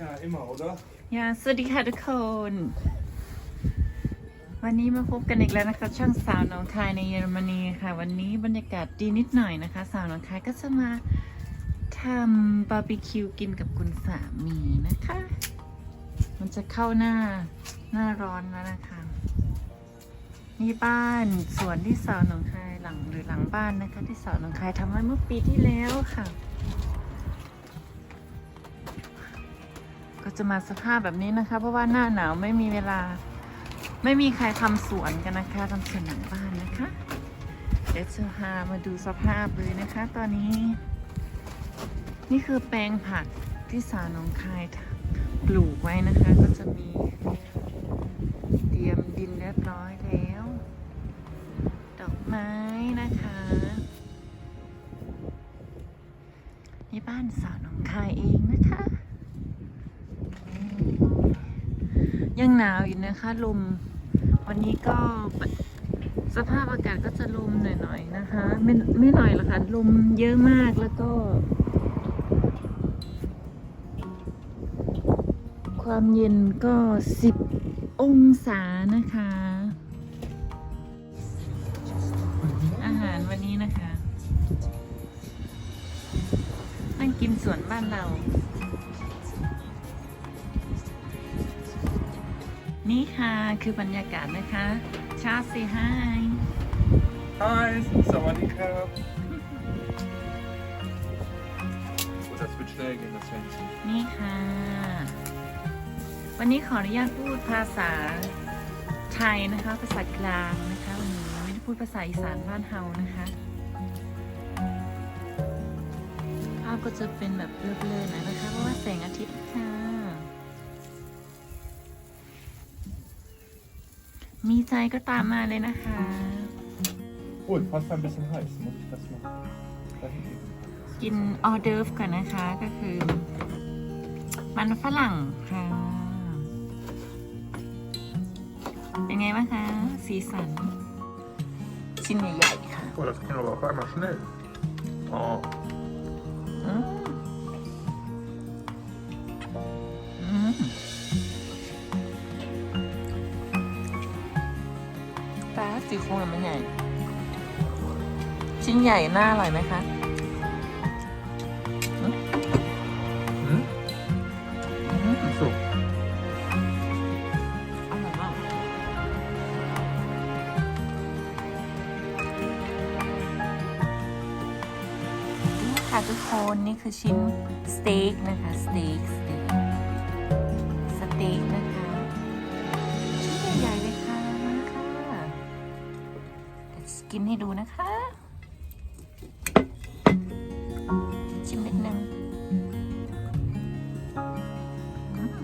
Ja, immer, oder? ยาสวัสดีค่ะทุกคน วันนี้มาพบกันอีกแล้วนะคะ ช่องสาวหนองคายในเยอรมนีค่ะ วันนี้บรรยากาศดีนิดหน่อยนะคะ สาวหนองคายก็จะมาทำบาร์บีคิวกินกับคุณสามีนะคะ มันจะเข้าหน้าหน้าร้อนแล้วนะคะ นี่บ้านสวนที่สาวหนองคายหลังหรือหลังบ้านนะคะ ที่สาวหนองคายทำไว้เมื่อปีที่แล้วค่ะ ก็จะมาสภาพแบบนี้นะคะ เพราะว่าหน้าหนาวไม่มีเวลา ไม่มีใครทำสวนกันนะคะทำสวนหลังบ้านนะคะ เดี๋ยวจะพามาดูสภาพเลยนะคะ ตอนนี้ นี่คือแปลงผักที่สาวหนองคายปลูกไว้นะคะ ก็จะมีเตรียมดินเรียบร้อยแล้ว ดอกไม้นะคะนี่บ้านสาวนองคายเองนะคะ ยังหนาวอยู่นะคะ ลม วันนี้ก็สภาพอากาศก็จะลมหน่อยๆนะคะ ไม่ไม่หน่อยหรอกค่ะลมเยอะมากแล้วก็ ความเย็นก็สิบองศานะคะ อาหารวันนี้นะคะ นั่งกินสวนบ้านเรา นี่ค่ะคือบรรยากาศนะคะ ชาซีไฮ Hi, Sawadika. Oh, das wird schnell gehen, das Händchen. นี่ค่ะ วันนี้ขออนุญาตพูดภาษาไทยนะคะ ภาษากลางนะคะวันนี้ไม่ได้พูดภาษาอีสานบ้านเฮานะคะ ภาพก็จะเป็นแบบเบลอๆหน่อยนะคะ เพราะว่าแสงอาทิตย์ มีใจก็ตามมาเลยนะคะ Oh, fast ein bisschen heiß. Muss ich das noch da hinten? กินออเดิร์ฟก่อนนะคะก็คือ มันฝรั่งค่ะ เป็นไงบ้างคะ สีสัน ชิ้นใหญ่ๆค่ะ Oh, das ging aber auf einmal schnell. Oh, ปลาสีโครงมันใหญ่ ชิ้นใหญ่น่าอร่อยไหมคะ hm? อืม So. อร่อยมากนี่ค่ะทุกคน นี่คือชิ้นสเต็กนะคะ สเต็กสเต็ก กินให้ดูนะคะ ชิมนิดนึงอืม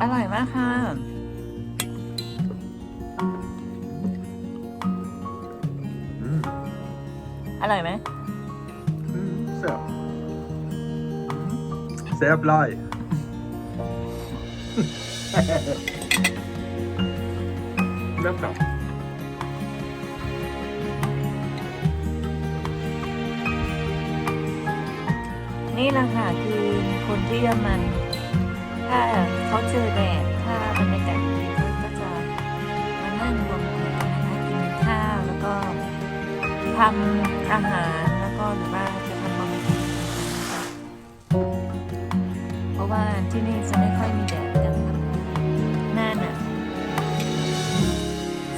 อร่อยมากค่ะ Mm. อร่อยไหม Mm, sehr. Sehr blei. แบ บแบบนี่แหละค่ะคือคนที่เยอรมัน ถ้าเขาเจอแดดถ้าบรรยากาศดีเขาก็จะมานั่งรวมกลุ่มกันนะคะกินข้าวแล้วก็ทำอาหารแล้วก็หรือว่าจะทำบะหมี่เพราะว่าที่นี่จะไม่ค่อยมีแดด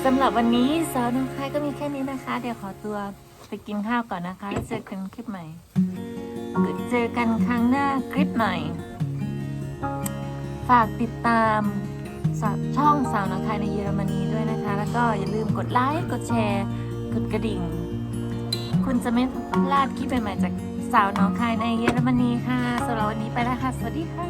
สำหรับวันนี้สาวน้องคายก็มีแค่นี้นะคะ เดี๋ยวขอตัวไปกินข้าวก่อนนะคะ แล้วเจอกันคลิปใหม่เจอกันครั้งหน้าคลิปใหม่ ฝากติดตามช่องสาวน้องไทยในเยอรมนีด้วยนะคะ แล้วก็อย่าลืมกดไลค์กดแชร์กดกระดิ่ง คุณจะไม่พลาดคลิปใหม่ๆจากสาวน้องคายในเยอรมนีค่ะสำหรับวันนี้ไปแล้วค่ะ สวัสดีค่ะ